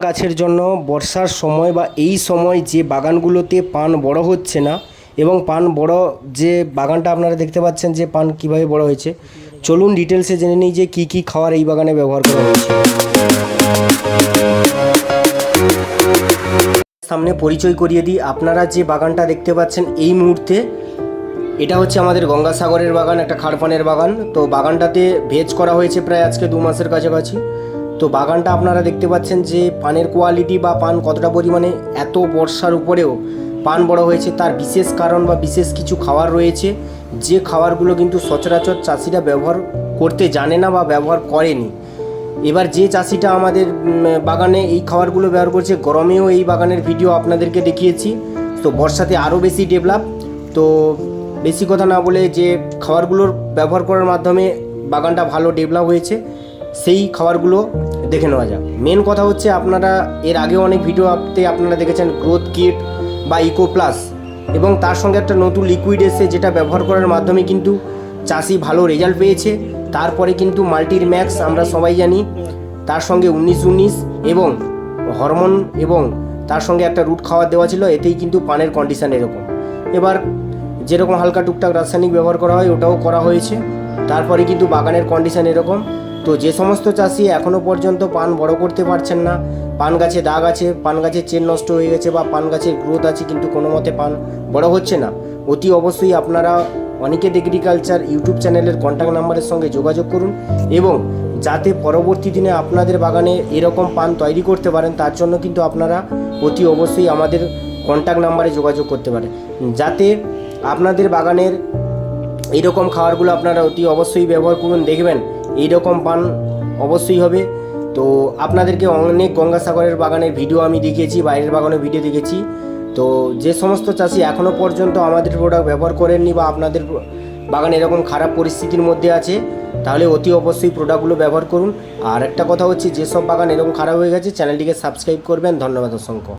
গাছের জন্য বর্ষার সময় বা এই সময় যে বাগানগুলোতে পান বড় হচ্ছে না এবং পান বড় যে বাগানটা আপনারা দেখতে পাচ্ছেন যে পান কীভাবে বড় হয়েছে, চলুন ডিটেলসে জেনে নিই যে কি কি খাবার এই বাগানে ব্যবহার করা হয়েছে। সামনে পরিচয় করিয়ে দিই, আপনারা যে বাগানটা দেখতে পাচ্ছেন এই মুহূর্তে, এটা হচ্ছে আমাদের গঙ্গাসাগরের বাগান, একটা খারপানের বাগান। তো বাগানটাতে ভেজ করা হয়েছে প্রায় আজকে দু মাসের কাছাকাছি। তো বাগানটা আপনারা দেখতে পাচ্ছেন যে পানের কোয়ালিটি বা পান কতটা পরিমাণে এত বর্ষার উপরেও পান বড় হয়েছে, তার বিশেষ কারণ বা বিশেষ কিছু খাবার রয়েছে। যে খাবারগুলো কিন্তু সচরাচর চাষিরা ব্যবহার করতে জানে না বা ব্যবহার করেনি। এবার যে চাষিটা আমাদের বাগানে এই খাবারগুলো ব্যবহার করছে, গরমেও এই বাগানের ভিডিও আপনাদেরকে দেখিয়েছি। তো বর্ষাতে আরও বেশি ডেভেলপ তো বেশি কথা না বলে যে খাবারগুলোর ব্যবহার করার মাধ্যমে বাগানটা ভালো ডেভেলপ হয়েছে। সেই খাবারগুলো দেখে নেওয়া যাক। মেন কথা হচ্ছে আপনারা এর আগে অনেক ভিডিও আপতে আপনারা দেখেছেন গ্রোথ কিট বা ইকো প্লাস এবং তার সঙ্গে একটা নতুন লিকুইড এসে যেটা ব্যবহার করার মাধ্যমে কিন্তু চাষি ভালো রেজাল্ট পেয়েছে। তারপরে কিন্তু মাল্টির ম্যাক্স আমরা সবাই জানি, তার সঙ্গে উনিশ উনিশ এবং হরমোন এবং তার সঙ্গে একটা রুট খাবার দেওয়া ছিল, এতেই কিন্তু পানের কন্ডিশান এরকম। এবার যেরকম হালকা টুকটাক রাসায়নিক ব্যবহার করা হয়, ওটাও করা হয়েছে। তারপরে কিন্তু বাগানের কন্ডিশান এরকম। তো যে সমস্ত চাষি এখনও পর্যন্ত পান বড় করতে পারছেন না, পান গাছে দাগ আছে, পান গাছের চেন নষ্ট হয়ে গেছে বা পান গাছের গ্রোথ আছে কিন্তু কোনো মতে পান বড় হচ্ছে না। অতি অবশ্যই আপনারা অনিকেত এগ্রিকালচার ইউটিউব চ্যানেলের কন্ট্যাক্ট নাম্বারের সঙ্গে যোগাযোগ করুন এবং যাতে পরবর্তী দিনে আপনাদের বাগানে এরকম পান তৈরি করতে পারেন, তার জন্য কিন্তু আপনারা অতি অবশ্যই আমাদের কন্ট্যাক্ট নাম্বারে যোগাযোগ করতে পারেন। যাতে আপনাদের বাগানের এইরকম খাবারগুলো আপনারা অতি অবশ্যই ব্যবহার করুন, দেখবেন এইরকম পান অবশ্যই হবে। তো আপনাদেরকে অনেক গঙ্গাসাগরের বাগানের ভিডিও আমি দেখিয়েছি, বাইরের বাগানের ভিডিও দেখেছি। তো যে সমস্ত চাষি এখনও পর্যন্ত আমাদের প্রোডাক্ট ব্যবহার করেননি বা আপনাদের বাগান এরকম খারাপ পরিস্থিতির মধ্যে আছে, তাহলে অতি অবশ্যই প্রোডাক্টগুলো ব্যবহার করুন। আর একটা কথা হচ্ছে যেসব বাগান এরকম খারাপ হয়ে গেছে চ্যানেলটিকে সাবস্ক্রাইব করবেন। ধন্যবাদ অসংখ্য।